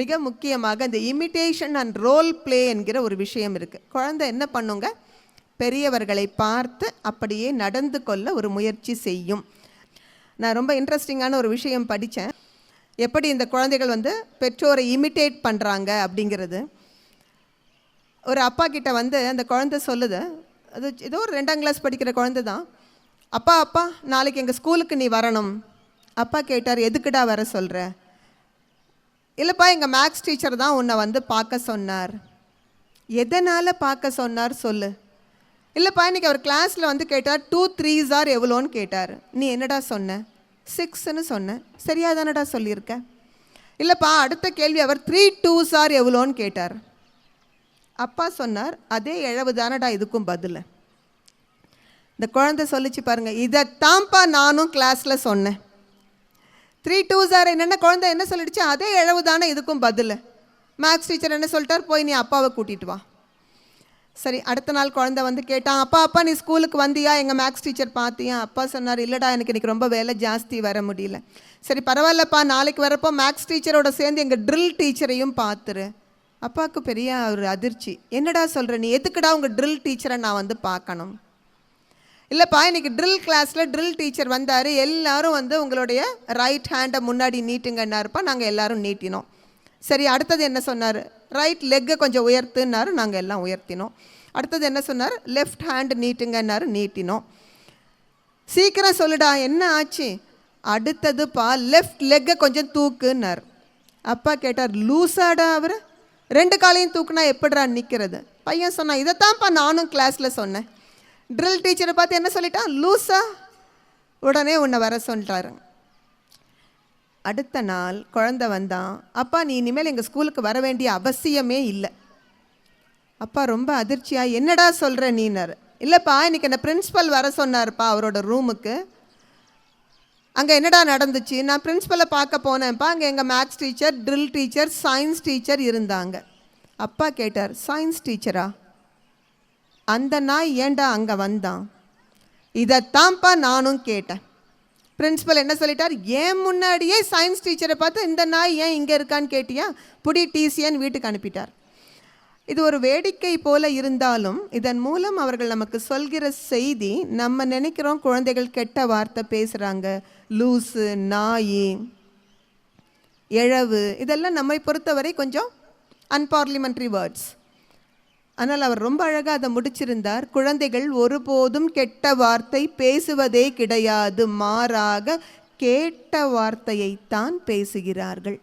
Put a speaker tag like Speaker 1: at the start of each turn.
Speaker 1: மிக முக்கியமாக இந்த இமிட்டேஷன் அண்ட் ரோல் ப்ளே என்கிற ஒரு விஷயம் இருக்குது குழந்தை என்ன பண்ணுங்க? பெரியவர்களை பார்த்து அப்படியே நடந்து கொள்ள ஒரு முயற்சி செய்யும். நான் ரொம்ப இன்ட்ரெஸ்டிங்கான ஒரு விஷயம் படித்தேன் எப்படி இந்த குழந்தைகள் வந்து பெற்றோரை இமிட்டேட் பண்ணுறாங்க அப்படிங்கிறது. ஒரு அப்பா கிட்ட வந்து அந்த குழந்தை சொல்லுது அது ஏதோ ஒரு ரெண்டாம் கிளாஸ் படிக்கிற குழந்தை தான். அப்பா அப்பா நாளைக்கு எங்கள் ஸ்கூலுக்கு நீ வரணும். அப்பா கேட்டார் எதுக்குடா வர சொல்கிற இல்லைப்பா எங்கள் மேக்ஸ் டீச்சர் தான் உன்னை வந்து பார்க்க சொன்னார். எதனால் பார்க்க சொன்னார் சொல்லு. இல்லைப்பா இன்னைக்கு அவர் கிளாஸில் வந்து கேட்டார் டூ த்ரீஸ் ஆர் எவ்வளோன்னு கேட்டார். நீ என்னடா சொன்ன? சிக்ஸ்ன்னு சொன்னேன் சரியாக தானடா சொல்லியிருக்க? இல்லைப்பா அடுத்த கேள்வி அவர் த்ரீ டூஸ் ஆர் எவ்வளோன்னு கேட்டார். அப்பா சொன்னார் அதே இழவு தானடா இதுக்கும் பதில். இந்த குழந்தை சொல்லிச்சு பாருங்கள் இதைத்தான்ப்பா நானும் கிளாஸில் சொன்னேன். த்ரீ டூ சார் என்னென்ன குழந்தை என்ன சொல்லிடுச்சு? அதே இழவு தானே இதுக்கும் பதில். மேக்ஸ் டீச்சர் என்ன சொல்லிட்டார்? போய் நீ அப்பாவை கூட்டிட்டு வா. சரி அடுத்த நாள் குழந்தை வந்து கேட்டான் அப்பா அப்பா நீ ஸ்கூலுக்கு வந்தியா? எங்கள் மேக்ஸ் டீச்சர் பார்த்தியா அப்பா சொன்னார் இல்லைடா எனக்கு இன்னைக்கு ரொம்ப வேலை ஜாஸ்தி வர முடியல. சரி பரவாயில்லப்பா நாளைக்கு வரப்போ மேக்ஸ் டீச்சரோட சேர்ந்து எங்கள் ட்ரில் டீச்சரையும் பார்த்துரு அப்பாவுக்கு பெரிய ஒரு அதிர்ச்சி. என்னடா சொல்கிற நீ எதுக்குடா உங்கள் ட்ரில் டீச்சரை நான் வந்து பார்க்கணும் இல்லைப்பா இன்றைக்கி ட்ரில் கிளாஸில் ட்ரில் டீச்சர் வந்தார். எல்லாரும் வந்து உங்களுடைய ரைட் ஹேண்டை முன்னாடி நீட்டுங்கன்னாருப்பா நாங்கள் எல்லோரும் நீட்டினோம். சரி அடுத்தது என்ன சொன்னார்? ரைட் லெக்கை கொஞ்சம் உயர்த்துன்னாரு நாங்கள் எல்லாம் உயர்த்தினோம். அடுத்தது என்ன சொன்னார்? லெஃப்ட் ஹேண்ட் நீட்டுங்கன்னாரு நீட்டினோம். சீக்கிரம் சொல்லுடா என்ன ஆச்சு? அடுத்ததுப்பா லெஃப்ட் லெக்கை கொஞ்சம் தூக்குன்னார். அப்பா கேட்டார் லூஸாடா அவர்? ரெண்டு காலையும் தூக்குனா எப்படிடா நிற்கிறது பையன் சொன்னான் இதைத்தான்ப்பா நானும் கிளாஸில் சொன்னேன். ட்ரில் டீச்சரை பார்த்து என்ன சொல்லிட்டான்? லூஸா உடனே உன்னை வர சொல்கிறாரு அடுத்த நாள் குழந்தை வந்தான். அப்பா நீ இனிமேல் எங்கள் ஸ்கூலுக்கு வர வேண்டிய அவசியமே இல்லை. அப்பா ரொம்ப அதிர்ச்சியாக என்னடா சொல்கிற நீனார்? இல்லைப்பா இன்னைக்கு என்ன பிரின்ஸ்பல் வர சொன்னார்ப்பா அவரோட ரூமுக்கு. அங்கே என்னடா நடந்துச்சு? நான் பிரின்ஸ்பலை பார்க்க போனேன்ப்பா. அங்கே எங்கள் maths teacher drill teacher science teacher இருந்தாங்க. அப்பா கேட்டார் சயின்ஸ் டீச்சரா? அந்த நாய் ஏன்டா அங்கே வந்தான் இதைத்தான்ப்பா நானும் கேட்டேன். பிரின்ஸிபல் என்ன சொல்லிட்டார்? ஏன் முன்னாடியே சயின்ஸ் டீச்சரை பார்த்து இந்த நாய் ஏன் இங்கே இருக்கான்னு கேட்டியா? புடி டிசியன் வீட்டுக்கு அனுப்பிட்டார். இது ஒரு வேடிக்கை போல இருந்தாலும் இதன் மூலம் அவர்கள் நமக்கு சொல்கிற செய்தி நம்ம நினைக்கிறோம் குழந்தைகள் கெட்ட வார்த்தை பேசுகிறாங்க லூஸு நாய் இழவு இதெல்லாம் நம்மை பொறுத்தவரை கொஞ்சம் அன்பார்லிமெண்ட்ரி வேர்ட்ஸ் ஆனால் அவர் ரொம்ப அழகாக அதை முடிச்சிருந்தார். குழந்தைகள் ஒருபோதும் கெட்ட வார்த்தை பேசுவதே கிடையாது. மாறாக கேட்ட வார்த்தையைத்தான் பேசுகிறார்கள்.